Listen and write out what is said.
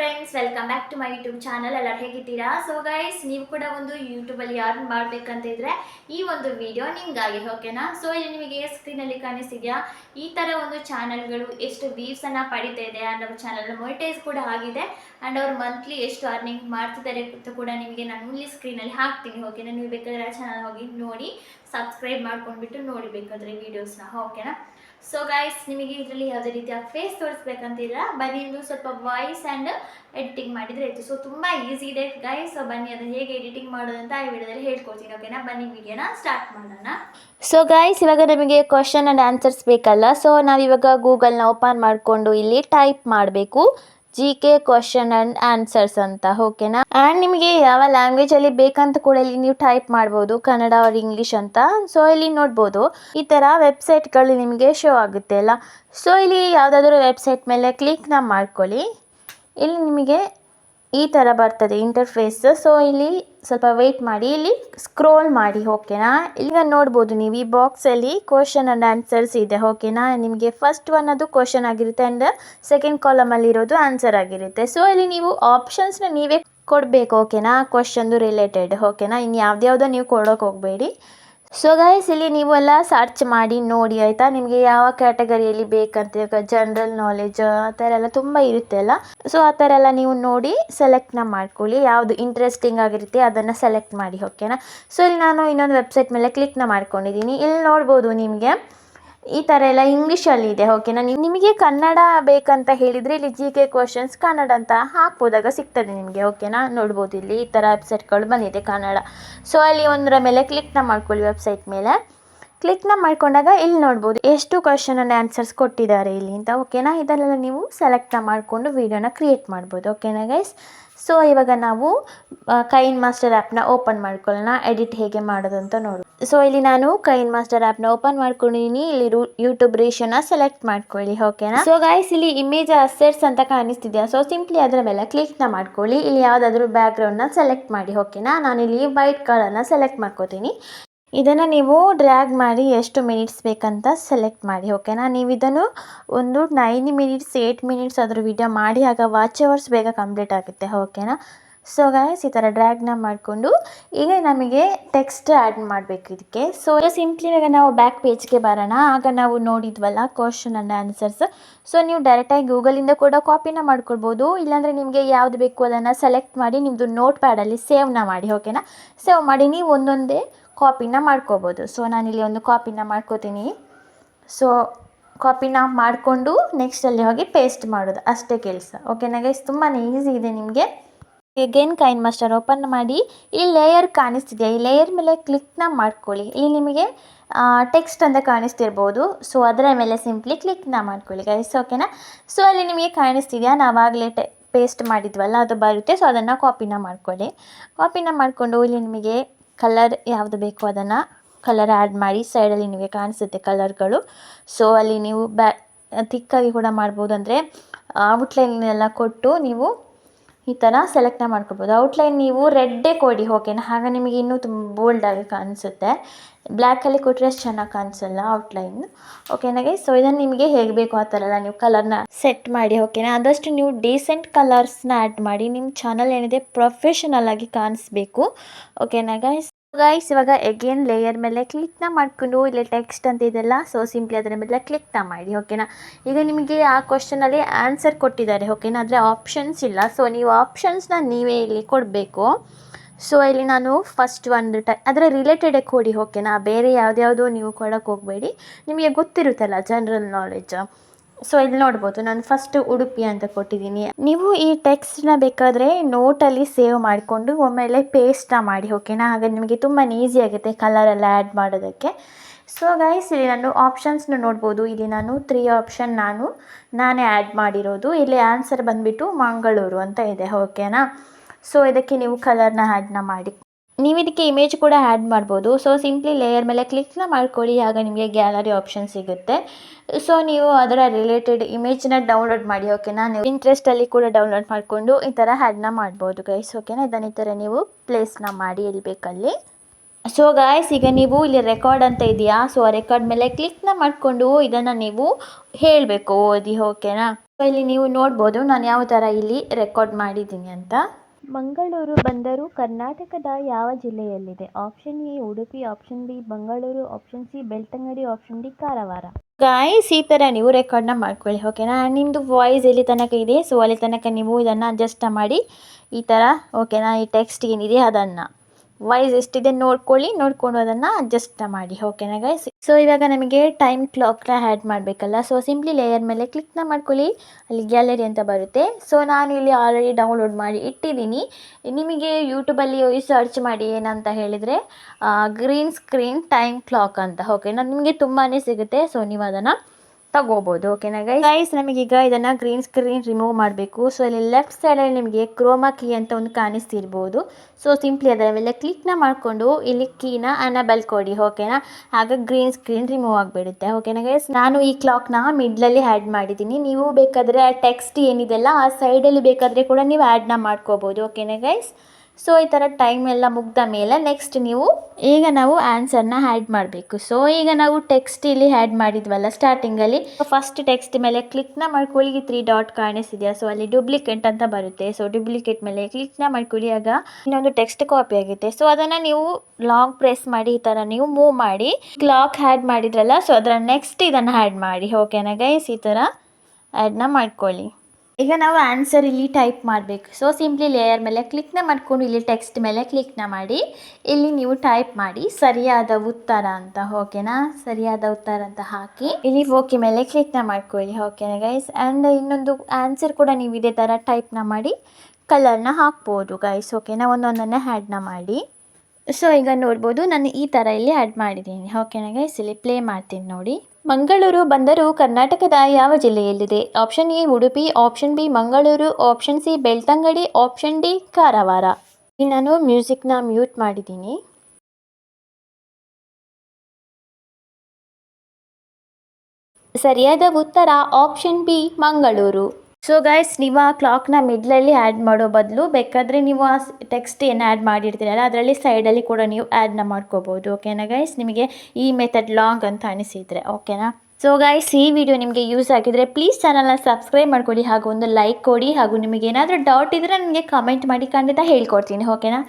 Friends welcome back to my YouTube channel ಎಲ್ಲ ಹೇಗಿದ್ದೀರಾ? So guys ನೀವು ಕೂಡ ಒಂದು ಯೂಟ್ಯೂಬಲ್ಲಿ ಯಾರು ಮಾಡ್ಬೇಕಂತ ಇದ್ರೆ ಈ ಒಂದು ವಿಡಿಯೋ ನಿಮಗಾಗಿ ಓಕೆನಾ ಸೊ ಇಲ್ಲಿ ನಿಮಗೆ ಸ್ಕ್ರೀನಲ್ಲಿ ಕಾಣಿಸ್ತಿದೆಯಾ? ಈ ಥರ ಒಂದು ಚಾನಲ್ಗಳು ಎಷ್ಟು ವ್ಯೂಸನ್ನು ಪಡಿತಾ ಇದೆ ಆ್ಯಂಡ್ ಅವ್ರ ಚಾನಲ್ ಮೊನಿಟೈಸ್ ಕೂಡ ಆಗಿದೆ ಆ್ಯಂಡ್ ಅವ್ರು ಮಂತ್ಲಿ ಎಷ್ಟು ಅರ್ನಿಂಗ್ ಮಾಡ್ತಿದ್ದಾರೆ ಅಂತ ಕೂಡ ನಿಮಗೆ ನಾನು ಇಲ್ಲಿ ಸ್ಕ್ರೀನಲ್ಲಿ ಹಾಕ್ತೀನಿ ಓಕೆನಾ ನೀವು ಬೇಕಾದ್ರೆ ಆ ಚಾನಲ್ ಹೋಗಿ ನೋಡಿ ಸಬ್ಸ್ಕ್ರೈಬ್ ಮಾಡ್ಕೊಂಡ್ಬಿಟ್ಟು ನೋಡಿ ಬೇಕಾದ್ರೆ ವೀಡಿಯೋಸ್ನ ಓಕೆನಾ ಸೊ ಗೈಸ್ ನಿಮಗೆ ಇದರಲ್ಲಿ ಯಾವುದೇ ರೀತಿಯ ಫೇಸ್ ತೋರಿಸ್ಬೇಕಂತಿಲ್ಲ, ಬನ್ನಿ ನೀವು ಸ್ವಲ್ಪ ವಾಯ್ಸ್ ಆ್ಯಂಡ್ ಎಡಿಟಿಂಗ್ ಮಾಡಿದರೆ ಆಯಿತು. ಸೊ ತುಂಬ ಈಸಿ ಇದೆ ಗೈಸ್ ಸೊ ಬನ್ನಿ ಅದನ್ನು ಹೇಗೆ ಎಡಿಟಿಂಗ್ ಮಾಡೋದು ಅಂತ ಈ ವಿಡಿಯೋದಲ್ಲಿ ಹೇಳ್ಕೊಡ್ತೀನಿ ಓಕೆನಾ ಬನ್ನಿ ವಿಡಿಯೋನ ಸ್ಟಾರ್ಟ್ ಮಾಡೋಣ. ಸೊ ಗೈಸ್ ಇವಾಗ ನಮಗೆ ಕ್ವಶನ್ ಆ್ಯಂಡ್ ಆನ್ಸರ್ಸ್ ಬೇಕಲ್ಲ. ಸೊ ನಾವಿವಾಗ ಗೂಗಲ್ನ ಓಪನ್ ಮಾಡಿಕೊಂಡು ಇಲ್ಲಿ ಟೈಪ್ ಮಾಡಬೇಕು. G K question and answers ಅಂತ ಓಕೆನಾ ಆ್ಯಂಡ್ ನಿಮಗೆ ಯಾವ ಲ್ಯಾಂಗ್ವೇಜಲ್ಲಿ ಬೇಕಂತ ಕೂಡ ಇಲ್ಲಿ ನೀವು ಟೈಪ್ ಮಾಡ್ಬೋದು, ಕನ್ನಡ ಅವ್ರ ಇಂಗ್ಲೀಷ್ ಅಂತ. ಸೊ ಇಲ್ಲಿ ನೋಡ್ಬೋದು, ಈ ಥರ ವೆಬ್ಸೈಟ್ಗಳು ನಿಮಗೆ ಶೋ ಆಗುತ್ತೆ ಅಲ್ಲ? ಸೊ ಇಲ್ಲಿ ಯಾವುದಾದ್ರೂ ವೆಬ್ಸೈಟ್ ಮೇಲೆ ಕ್ಲಿಕ್ನ ಮಾಡ್ಕೊಳ್ಳಿ. ಇಲ್ಲಿ ನಿಮಗೆ ಈ ಥರ ಬರ್ತದೆ ಇಂಟರ್ಫೇಸ್ ಸೊ ಇಲ್ಲಿ ಸ್ವಲ್ಪ ವೆಯ್ಟ್ ಮಾಡಿ, ಇಲ್ಲಿ ಸ್ಕ್ರೋಲ್ ಮಾಡಿ ಓಕೆನಾ ಈಗ ನೋಡ್ಬೋದು ನೀವು ಈ ಬಾಕ್ಸಲ್ಲಿ ಕ್ವಶನ್ ಆ್ಯಂಡ್ ಆನ್ಸರ್ಸ್ ಇದೆ ಓಕೆನಾ ನಿಮಗೆ ಫಸ್ಟ್ ಒನ್ ಅದು ಕ್ವಶನ್ ಆಗಿರುತ್ತೆ ಆ್ಯಂಡ್ ಸೆಕೆಂಡ್ ಕಾಲಮಲ್ಲಿ ಇರೋದು ಆನ್ಸರ್ ಆಗಿರುತ್ತೆ. ಸೊ ಇಲ್ಲಿ ನೀವು ಆಪ್ಷನ್ಸ್ನ ನೀವೇ ಕೊಡಬೇಕು ಓಕೆನಾ ಕ್ವಶನ್ದು ರಿಲೇಟೆಡ್ ಓಕೆನಾ ಇನ್ನು ಯಾವುದ್ಯಾವುದೋ ನೀವು ಕೊಡೋಕೆ ಹೋಗಬೇಡಿ. ಸೊ ಗೈಸ್ ಇಲ್ಲಿ ನೀವು ಎಲ್ಲ ಸರ್ಚ್ ಮಾಡಿ ನೋಡಿ, ಆಯಿತಾ? ನಿಮಗೆ ಯಾವ ಕ್ಯಾಟಗರಿಯಲ್ಲಿ ಬೇಕಂತ ಜನರಲ್ ನಾಲೆಜ್ ಆ ಥರ ಎಲ್ಲ ತುಂಬ ಇರುತ್ತೆ ಅಲ್ಲ? ಸೊ ಆ ಥರ ಎಲ್ಲ ನೀವು ನೋಡಿ ಸೆಲೆಕ್ಟ್ನ ಮಾಡ್ಕೊಳ್ಳಿ. ಯಾವುದು ಇಂಟ್ರೆಸ್ಟಿಂಗ್ ಆಗಿರುತ್ತೆ ಅದನ್ನು ಸೆಲೆಕ್ಟ್ ಮಾಡಿ ಓಕೆನಾ ಸೊ ಇಲ್ಲಿ ನಾನು ಇನ್ನೊಂದು ವೆಬ್ಸೈಟ್ ಮೇಲೆ ಕ್ಲಿಕ್ನ ಮಾಡ್ಕೊಂಡಿದ್ದೀನಿ. ಇಲ್ಲಿ ನೋಡ್ಬೋದು ನಿಮಗೆ. ಈ ಥರ ಎಲ್ಲ ಇಂಗ್ಲೀಷಲ್ಲಿ ಇದೆ ಓಕೆನಾ ನೀವು ನಿಮಗೆ ಕನ್ನಡ ಬೇಕಂತ ಹೇಳಿದರೆ ಇಲ್ಲಿ ಜಿ ಕೆ ಕ್ವಶನ್ಸ್ ಕನ್ನಡ ಅಂತ ಹಾಕ್ಬೋದಾಗ ಸಿಗ್ತದೆ ನಿಮಗೆ ಓಕೆನಾ ನೋಡ್ಬೋದು ಇಲ್ಲಿ ಈ ಥರ ವೆಬ್ಸೈಟ್ಗಳು ಬಂದಿದೆ ಕನ್ನಡ. ಸೊ ಅಲ್ಲಿ ಒಂದರ ಮೇಲೆ ಕ್ಲಿಕ್ನ ಮಾಡ್ಕೊಳ್ಳಿ ವೆಬ್ಸೈಟ್ ಮೇಲೆ. ಕ್ಲಿಕ್ನ ಮಾಡ್ಕೊಂಡಾಗ ಇಲ್ಲಿ ನೋಡ್ಬೋದು ಎಷ್ಟು ಕ್ವಶನ್ ಆ್ಯಂಡ್ ಆನ್ಸರ್ಸ್ ಕೊಟ್ಟಿದ್ದಾರೆ ಇಲ್ಲಿ ಅಂತ ಓಕೆನಾ ಇದನ್ನೆಲ್ಲ ನೀವು ಸೆಲೆಕ್ಟ್ನ ಮಾಡಿಕೊಂಡು ವೀಡಿಯೋನ ಕ್ರಿಯೇಟ್ ಮಾಡ್ಬೋದು ಓಕೆನಾ ಗೈಸ್ ಸೊ ಇವಾಗ ನಾವು ಕೈನ್ ಮಾಸ್ಟರ್ ಆ್ಯಪ್ನ ಓಪನ್ ಮಾಡ್ಕೊಳ್ಳೋಣ. ಎಡಿಟ್ ಹೇಗೆ ಮಾಡೋದು ಅಂತ ನೋಡು. ಸೊ ಇಲ್ಲಿ ನಾನು ಕೈನ್ ಮಾಸ್ಟರ್ ಆ್ಯಪ್ನ ಓಪನ್ ಮಾಡ್ಕೊಂಡಿದ್ದೀನಿ ಇಲ್ಲಿ ರೂ ಯೂಟ್ಯೂಬ್ ರೇಷನ್ನ ಸೆಲೆಕ್ಟ್ ಮಾಡ್ಕೊಳ್ಳಿ ಓಕೆನಾ ಸೊ ಗಾಯ್ಸ್ ಇಲ್ಲಿ ಇಮೇಜ್ ಅಸೆಟ್ಸ್ ಅಂತ ಕಾಣಿಸ್ತಿದೆಯಾ? ಸೊ ಸಿಂಪ್ಲಿ ಅದರ ಮೇಲೆ ಕ್ಲಿಕ್ನ ಮಾಡ್ಕೊಳ್ಳಿ. ಇಲ್ಲಿ ಯಾವುದಾದ್ರೂ ಬ್ಯಾಕ್ಗ್ರೌಂಡ್ನ ಸೆಲೆಕ್ಟ್ ಮಾಡಿ ಓಕೆನಾ ನಾನಿಲ್ಲಿ ವೈಟ್ ಕಲರ್ನ ಸೆಲೆಕ್ಟ್ ಮಾಡ್ಕೋತೀನಿ. ಇದನ್ನು ನೀವು ಡ್ರ್ಯಾಗ್ ಮಾಡಿ ಎಷ್ಟು ಮಿನಿಟ್ಸ್ ಬೇಕಂತ ಸೆಲೆಕ್ಟ್ ಮಾಡಿ ಓಕೆನಾ ನೀವು ಇದನ್ನು ಒಂದು ನೈನ್ ಮಿನಿಟ್ಸ್ ಏಯ್ಟ್ ಮಿನಿಟ್ಸ್ ಆದರೂ ವಿಡಿಯೋ ಮಾಡಿ, ಆಗ ವಾಚ್ ಅವರ್ಸ್ ಬೇಗ ಕಂಪ್ಲೀಟ್ ಆಗುತ್ತೆ ಓಕೆನಾ ಸೊ ಗಾಯಸ್ ಈ ಥರ ಡ್ರ್ಯಾಗ್ನ ಮಾಡಿಕೊಂಡು ಈಗ ನಮಗೆ ಟೆಕ್ಸ್ಟ್ ಆ್ಯಡ್ ಮಾಡಬೇಕು ಇದಕ್ಕೆ ಸೊ ಸಿಂಪ್ಲಿ ಇವಾಗ ನಾವು ಬ್ಯಾಕ್ ಪೇಜ್ಗೆ ಬರೋಣ. ಆಗ ನಾವು ನೋಡಿದ್ವಲ್ಲ ಕ್ವಶನ್ ಆ್ಯಂಡ್ ಆನ್ಸರ್ಸ್ ಸೊ ನೀವು ಡೈರೆಕ್ಟಾಗಿ ಗೂಗಲಿಂದ ಕೂಡ ಕಾಪಿನ ಮಾಡ್ಕೊಳ್ಬೋದು. ಇಲ್ಲಾಂದರೆ ನಿಮಗೆ ಯಾವುದು ಬೇಕು ಅದನ್ನು ಸೆಲೆಕ್ಟ್ ಮಾಡಿ ನಿಮ್ಮದು ನೋಟ್ ಪ್ಯಾಡಲ್ಲಿ ಸೇವ್ನ ಮಾಡಿ ಓಕೆನಾ ಸೇವ್ ಮಾಡಿ, ನೀವು ಒಂದೊಂದೇ ಕಾಪಿನ ಮಾಡ್ಕೋಬೋದು. ಸೊ ನಾನಿಲ್ಲಿ ಒಂದು ಕಾಪಿನ ಮಾಡ್ಕೋತೀನಿ. ಸೊ ಕಾಪಿನ ಮಾಡಿಕೊಂಡು ನೆಕ್ಸ್ಟ್ ಅಲ್ಲಿ ಹೋಗಿ ಪೇಸ್ಟ್ ಮಾಡೋದು. ಅಷ್ಟೇ ಕೆಲಸ. ಓಕೆನಾ ಗೈಸ್ ತುಂಬಾ ಈಸಿ ಇದೆ ನಿಮಗೆ. ಎಗೇನ್ ಕೈನ್ ಮಾಸ್ಟರ್ ಓಪನ್ ಮಾಡಿ. ಇಲ್ಲಿ ಲೇಯರ್ ಕಾಣಿಸ್ತಿದೆ ಈ ಲೇಯರ್ ಮೇಲೆ ಕ್ಲಿಕ್ನ ಮಾಡ್ಕೊಳ್ಳಿ. ಇಲ್ಲಿ ನಿಮಗೆ ಟೆಕ್ಸ್ಟ್ ಅಂತ ಕಾಣಿಸ್ತಿರ್ಬೋದು. ಸೊ ಅದರ ಮೇಲೆ ಸಿಂಪ್ಲಿ ಕ್ಲಿಕ್ನ ಮಾಡ್ಕೊಳ್ಳಿ ಗೈಸ್ ಓಕೆನಾ ಸೊ ಅಲ್ಲಿ ನಿಮಗೆ ಕಾಣಿಸ್ತಿದೆಯಾ? ನಾವಾಗಲೇ ಟೆ ಪೇಸ್ಟ್ ಮಾಡಿದ್ವಲ್ಲ, ಅದು ಬರುತ್ತೆ. ಸೊ ಅದನ್ನು ಕಾಪಿನ ಮಾಡ್ಕೊಳ್ಳಿ. ಕಾಪಿನ ಮಾಡಿಕೊಂಡು ಇಲ್ಲಿ ನಿಮಗೆ ಕಲರ್ ಯಾವುದು ಬೇಕೋ ಅದನ್ನು ಕಲರ್ ಆ್ಯಡ್ ಮಾಡಿ ಸೈಡಲ್ಲಿ ನಿಮಗೆ ಕಾಣಿಸುತ್ತೆ ಕಲರ್ಗಳು. ಸೊ ಅಲ್ಲಿ ನೀವು ಬ್ಯಾ, ತಿಕ್ಕಾಗಿ ಕೂಡ ಮಾಡ್ಬೋದು ಅಂದರೆ ಔಟ್ಲೈನೆಲ್ಲ ಕೊಟ್ಟು ನೀವು ಈ ಥರ ಸೆಲೆಕ್ಟ್ನ ಮಾಡ್ಕೊಬೋದು. ಔಟ್ಲೈನ್ ನೀವು ರೆಡ್ಡೇ ಕೊಡಿ ಓಕೆನಾ ಆಗ ನಿಮಗೆ ಇನ್ನೂ ತುಂಬ ಬೋಲ್ಡಾಗಿ ಕಾಣಿಸುತ್ತೆ. ಬ್ಲ್ಯಾಕಲ್ಲಿ ಕೊಟ್ಟರೆ ಅಷ್ಟು ಚೆನ್ನಾಗಿ ಕಾಣಿಸಲ್ಲ ಔಟ್ಲೈನ್ ಓಕೆನಾಗೆ ಸೊ ಇದನ್ನು ನಿಮಗೆ ಹೇಗೆ ಬೇಕು ಆ ಥರ ಎಲ್ಲ ನೀವು ಕಲರ್ನ ಸೆಟ್ ಮಾಡಿ ಓಕೆನಾ ಆದಷ್ಟು ನೀವು ಡೀಸೆಂಟ್ ಕಲರ್ಸ್ನ ಆ್ಯಡ್ ಮಾಡಿ, ನಿಮ್ಮ ಚಾನಲ್ ಏನಿದೆ ಪ್ರೊಫೆಷನಲ್ ಆಗಿ ಕಾಣಿಸ್ಬೇಕು. ಓಕೆನಾ ಗೈಸ್ ಇವಾಗ ಎಗೇನ್ ಲೇಯರ್ ಮೇಲೆ ಕ್ಲಿಕ್ನ ಮಾಡ್ಕೊಂಡು ಇಲ್ಲಿ ಟೆಕ್ಸ್ಟ್ ಅಂತ ಇದೆಲ್ಲ ಸೊ ಸಿಂಪ್ಲಿ ಅದರ ಮೇಲೆ ಕ್ಲಿಕ್ನ ಮಾಡಿ ಓಕೆನಾ ಈಗ ನಿಮಗೆ ಆ ಕ್ವಶನಲ್ಲಿ ಆನ್ಸರ್ ಕೊಟ್ಟಿದ್ದಾರೆ ಓಕೆನಾ ಆದರೆ ಆಪ್ಷನ್ಸ್ ಇಲ್ಲ ಸೊ ನೀವು ಆಪ್ಷನ್ಸ್ನ ನೀವೇ ಇಲ್ಲಿ ಕೊಡಬೇಕು. ಸೊ ಇಲ್ಲಿ ನಾನು ಫಸ್ಟ್ ಒಂದು ಟೈ, ಅದರ ರಿಲೇಟೆಡೇ ಕೊಡಿ ಓಕೆನಾ ಬೇರೆ ಯಾವುದ್ಯಾವುದೋ ನೀವು ಕೊಡೋಕ್ಕೆ ಹೋಗಬೇಡಿ. ನಿಮಗೆ ಗೊತ್ತಿರುತ್ತಲ್ಲ ಜನರಲ್ ನಾಲೆಡ್ಜ್ ಸೊ ಇಲ್ಲಿ ನೋಡ್ಬೋದು, ನಾನು ಫಸ್ಟ್ ಉಡುಪಿ ಅಂತ ಕೊಟ್ಟಿದ್ದೀನಿ. ನೀವು ಈ ಟೆಕ್ಸ್ಟ್ನ ಬೇಕಾದರೆ ನೋಟಲ್ಲಿ ಸೇವ್ ಮಾಡಿಕೊಂಡು, ಒಮ್ಮೆಲೆ ಪೇಸ್ಟ್ನ ಮಾಡಿ ಓಕೆನಾ ಹಾಗೆ ನಿಮಗೆ ತುಂಬಾ ಈಸಿ ಆಗುತ್ತೆ ಕಲರೆಲ್ಲ ಆ್ಯಡ್ ಮಾಡೋದಕ್ಕೆ. ಸೊ ಗೈಸ್ ಇಲ್ಲಿ ನಾನು ಆಪ್ಷನ್ಸ್ನ ನೋಡ್ಬೋದು. ಇಲ್ಲಿ ನಾನು ತ್ರೀ ಆಪ್ಷನ್ ನಾನು, ನಾನೇ ಆ್ಯಡ್ ಮಾಡಿರೋದು. ಇಲ್ಲಿ ಆನ್ಸರ್ ಬಂದುಬಿಟ್ಟು ಮಂಗಳೂರು ಅಂತ ಇದೆ ಓಕೆನಾ ಸೊ ಇದಕ್ಕೆ ನೀವು ಕಲರ್ನ ಆ್ಯಡ್ನ ಮಾಡಿ. ನೀವು ಇದಕ್ಕೆ ಇಮೇಜ್ ಕೂಡ ಆ್ಯಡ್ ಮಾಡ್ಬೋದು. ಸೊ ಸಿಂಪ್ಲಿ ಲೇಯರ್ ಮೇಲೆ ಕ್ಲಿಕ್ನ ಮಾಡ್ಕೊಳ್ಳಿ. ಆಗ ನಿಮಗೆ ಗ್ಯಾಲರಿ ಆಪ್ಷನ್ ಸಿಗುತ್ತೆ. ಸೊ ನೀವು ಅದರ ರಿಲೇಟೆಡ್ ಇಮೇಜ್ನ ಡೌನ್ಲೋಡ್ ಮಾಡಿ ಓಕೆನಾ ನೀವು ಇಂಟ್ರೆಸ್ಟಲ್ಲಿ ಕೂಡ ಡೌನ್ಲೋಡ್ ಮಾಡಿಕೊಂಡು ಈ ಥರ ಆ್ಯಡ್ನ ಮಾಡ್ಬೋದು ಗೈಸ್ ಓಕೆನಾ ಇದನ್ನು ಈ ಥರ ನೀವು ಪ್ಲೇಸ್ನ ಮಾಡಿ, ಎಲ್ಲಿ ಬೇಕಲ್ಲಿ. ಸೊ ಗಾಯ್ಸ್ ಈಗ ನೀವು ಇಲ್ಲಿ ರೆಕಾರ್ಡ್ ಅಂತ ಇದೆಯಾ? ಸೊ ಆ ರೆಕಾರ್ಡ್ ಮೇಲೆ ಕ್ಲಿಕ್ನ ಮಾಡಿಕೊಂಡು ಇದನ್ನು ನೀವು ಹೇಳಬೇಕು, ಓದಿ ಓಕೆನಾ ಇಲ್ಲಿ ನೀವು ನೋಡ್ಬೋದು, ನಾನು ಯಾವ ಥರ ಇಲ್ಲಿ ರೆಕಾರ್ಡ್ ಮಾಡಿದ್ದೀನಿ ಅಂತ. ಮಂಗಳೂರು ಬಂದರು ಕರ್ನಾಟಕದ ಯಾವ ಜಿಲ್ಲೆಯಲ್ಲಿದೆ? Option A, Udupi, option B, Mangaluru, option C, Belthangady, option D, Karwar. Guys ಈ ಥರ ನೀವು ರೆಕಾರ್ಡ್ನ ಮಾಡ್ಕೊಳ್ಳಿ ಓಕೆನಾ ನಿಮ್ಮದು ವಾಯ್ಸ್ ಎಲ್ಲಿ ತನಕ ಇದೆ? ಸೊ ಅಲ್ಲಿ ತನಕ ನೀವು ಇದನ್ನು ಅಡ್ಜಸ್ಟ್ ಮಾಡಿ, ಈ ಥರ ಓಕೆನಾ ಈ ಟೆಕ್ಸ್ಟ್ ಏನಿದೆ ಅದನ್ನು. ವಾಯ್ಸ್ ಎಷ್ಟಿದೆ ನೋಡ್ಕೊಳ್ಳಿ ನೋಡ್ಕೊಂಡು ಅದನ್ನು ಅಡ್ಜಸ್ಟ್ ಮಾಡಿ ಓಕೆನಾ ಗೈಸ್ ಸೊ ಇವಾಗ ನಮಗೆ ಟೈಮ್ ಕ್ಲಾಕ್ನ ಆ್ಯಡ್ ಮಾಡಬೇಕಲ್ಲ. ಸೊ ಸಿಂಪ್ಲಿ ಲೇಯರ್ ಮೇಲೆ ಕ್ಲಿಕ್ನ ಮಾಡ್ಕೊಳ್ಳಿ. ಅಲ್ಲಿ ಗ್ಯಾಲರಿ ಅಂತ ಬರುತ್ತೆ. ಸೊ ನಾನು ಇಲ್ಲಿ ಆಲ್ರೆಡಿ ಡೌನ್ಲೋಡ್ ಮಾಡಿ ಇಟ್ಟಿದ್ದೀನಿ. ನಿಮಗೆ ಯೂಟ್ಯೂಬಲ್ಲಿ ಸರ್ಚ್ ಮಾಡಿ ಏನಂತ ಹೇಳಿದರೆ ಗ್ರೀನ್ ಸ್ಕ್ರೀನ್ ಟೈಮ್ ಕ್ಲಾಕ್ ಅಂತ. ಓಕೆನಾ ನಿಮಗೆ ತುಂಬಾ ಸಿಗುತ್ತೆ. ಸೊ ನೀವು ಅದನ್ನು ತಗೋಬೋದು ಓಕೆನಾ ಗೈಸ್ ಗೈಸ್ ನಮಗೀಗ ಇದನ್ನು ಗ್ರೀನ್ ಸ್ಕ್ರೀನ್ ರಿಮೂವ್ ಮಾಡಬೇಕು. ಸೊ ಇಲ್ಲಿ ಲೆಫ್ಟ್ ಸೈಡಲ್ಲಿ ನಿಮಗೆ ಕ್ರೋಮಾ ಕೀ ಅಂತ ಒಂದು ಕಾಣಿಸ್ತಿರ್ಬೋದು. ಸೊ ಸಿಂಪ್ಲಿ ಅದರ ಮೇಲೆ ಕ್ಲಿಕ್ನ ಮಾಡಿಕೊಂಡು ಇಲ್ಲಿ ಕೀನ ಅನಬಲ್ ಕೊಡಿ ಓಕೆನಾ ಆಗ ಗ್ರೀನ್ ಸ್ಕ್ರೀನ್ ರಿಮೂವ್ ಆಗಿಬಿಡುತ್ತೆ ಓಕೆನಾ ಗೈಸ್ ನಾನು ಈ ಕ್ಲಾಕ್ನ ಮಿಡ್ಲಲ್ಲಿ ಆ್ಯಡ್ ಮಾಡಿದ್ದೀನಿ. ನೀವು ಬೇಕಾದರೆ ಆ ಟೆಕ್ಸ್ಟ್ ಏನಿದೆಲ್ಲ ಆ ಸೈಡಲ್ಲಿ ಬೇಕಾದರೆ ಕೂಡ ನೀವು ಆ್ಯಡ್ನ ಮಾಡ್ಕೋಬೋದು ಓಕೆನಾ ಗೈಸ್ ಸೊ ಈ ಥರ ಟೈಮ್ ಎಲ್ಲ ಮುಗ್ದ ಮೇಲೆ ನೆಕ್ಸ್ಟ್ ನೀವು ಈಗ ನಾವು ಆನ್ಸರ್ನ ಆ್ಯಡ್ ಮಾಡಬೇಕು. ಸೊ ಈಗ ನಾವು ಟೆಕ್ಸ್ಟ್ ಇಲ್ಲಿ ಆ್ಯಡ್ ಮಾಡಿದ್ವಲ್ಲ ಸ್ಟಾರ್ಟಿಂಗಲ್ಲಿ ಫಸ್ಟ್ ಟೆಕ್ಸ್ಟ್ ಮೇಲೆ ಕ್ಲಿಕ್ನ ಮಾಡ್ಕೊಳ್ಳಿ ತ್ರೀ ಡಾಟ್ ಕಾಣಿಸಿದೆಯಾ? ಸೊ ಅಲ್ಲಿ ಡೂಪ್ಲಿಕೇಟ್ ಅಂತ ಬರುತ್ತೆ. ಸೊ ಡೂಪ್ಲಿಕೇಟ್ ಮೇಲೆ ಕ್ಲಿಕ್ನ ಮಾಡ್ಕೊಳ್ಳಿ ಆಗ ಇನ್ನೊಂದು ಟೆಕ್ಸ್ಟ್ ಕಾಪಿ ಆಗುತ್ತೆ. ಸೊ ಅದನ್ನು ನೀವು ಲಾಂಗ್ ಪ್ರೆಸ್ ಮಾಡಿ, ಈ ಥರ ನೀವು ಮೂವ್ ಮಾಡಿ ಕ್ಲಾಕ್ ಆ್ಯಡ್ ಮಾಡಿದ್ರಲ್ಲ ಸೊ ಅದರ ನೆಕ್ಸ್ಟ್ ಇದನ್ನು ಆ್ಯಡ್ ಮಾಡಿ. ಓಕೆನಾ ಗೈಸ್ ಈ ಥರ ಆ್ಯಡ್ನ ಮಾಡ್ಕೊಳ್ಳಿ. ಈಗ ನಾವು ಆನ್ಸರ್ ಇಲ್ಲಿ ಟೈಪ್ ಮಾಡಬೇಕು. ಸೊ ಸಿಂಪ್ಲಿ ಲೇಯರ್ ಮೇಲೆ ಕ್ಲಿಕ್ನ ಮಾಡ್ಕೊಂಡು ಇಲ್ಲಿ ಟೆಕ್ಸ್ಟ್ ಮೇಲೆ ಕ್ಲಿಕ್ನ ಮಾಡಿ. ಇಲ್ಲಿ ನೀವು ಟೈಪ್ ಮಾಡಿ. ಸರಿಯಾದ ಉತ್ತರ ಅಂತ ಓಕೆನಾ ಸರಿಯಾದ ಉತ್ತರ ಅಂತ ಹಾಕಿ. ಇಲ್ಲಿ ಓಕೆ ಮೇಲೆ ಕ್ಲಿಕ್ನ ಮಾಡ್ಕೊಳ್ಳಿ ಓಕೆನಾ ಗೈಸ್ ಆ್ಯಂಡ್ ಇನ್ನೊಂದು ಆನ್ಸರ್ ಕೂಡ ನೀವು ಇದೇ ಥರ ಟೈಪ್ನ ಮಾಡಿ ಕಲರ್ನ ಹಾಕ್ಬೋದು ಗೈಸ್ ಓಕೆನಾ ಒಂದೊಂದನ್ನು ಹ್ಯಾಡ್ನ ಮಾಡಿ. ಸೊ ಈಗ ನೋಡ್ಬೋದು ನಾನು ಈ ಥರ ಇಲ್ಲಿ ಆ್ಯಡ್ ಮಾಡಿದ್ದೀನಿ. ಓಕೆನಾ ಗೈಸ್ ಇಲ್ಲಿ ಪ್ಲೇ ಮಾಡ್ತೀನಿ ನೋಡಿ. ಮಂಗಳೂರು, ಬಂದರು, ಕರ್ನಾಟಕದ ಯಾವ ಜಿಲ್ಲೆಯಲ್ಲಿದೆ? Option A Udupi. Option B Mangaluru. Option C Belthangady. Option D Karwar. ಈ ನಾನು ಮ್ಯೂಸಿಕ್ನ ಮ್ಯೂಟ್ ಮಾಡಿದ್ದೀನಿ. ಸರಿಯಾದ ಉತ್ತರ option B Mangaluru. So guys ನೀವು ಆ ಕ್ಲಾಕ್ನ ಮಿಡ್ಲಲ್ಲಿ ಆ್ಯಡ್ ಮಾಡೋ ಬದಲು ಬೇಕಾದರೆ ನೀವು ಆ ಟೆಕ್ಸ್ಟ್ ಏನು ಆ್ಯಡ್ ಮಾಡಿರ್ತೀರಲ್ಲ, ಅದರಲ್ಲಿ ಸೈಡಲ್ಲಿ ಕೂಡ ನೀವು ಆ್ಯಡ್ನ ಮಾಡ್ಕೋಬೋದು ಓಕೆನಾ ಗೈಸ್ ನಿಮಗೆ ಈ ಮೆಥಡ್ ಲಾಂಗ್ ಅಂತ ಅನಿಸಿದರೆ ಓಕೆನಾ ಸೊ ಗೈಸ್ ಈ ವಿಡಿಯೋ ನಿಮಗೆ ಯೂಸ್ ಆಗಿದ್ರೆ ಪ್ಲೀಸ್ ಚಾನಲ್ನ ಸಬ್ಸ್ಕ್ರೈಬ್ ಮಾಡ್ಕೊಳ್ಳಿ ಹಾಗೂ ಒಂದು ಲೈಕ್ ಕೊಡಿ, ಹಾಗೂ ನಿಮಗೆ ಏನಾದರೂ ಡೌಟ್ ಇದ್ದರೆ ನನಗೆ ಕಮೆಂಟ್ ಮಾಡಿ ಖಂಡಿತ ಹೇಳ್ಕೊಡ್ತೀನಿ ಓಕೆನಾ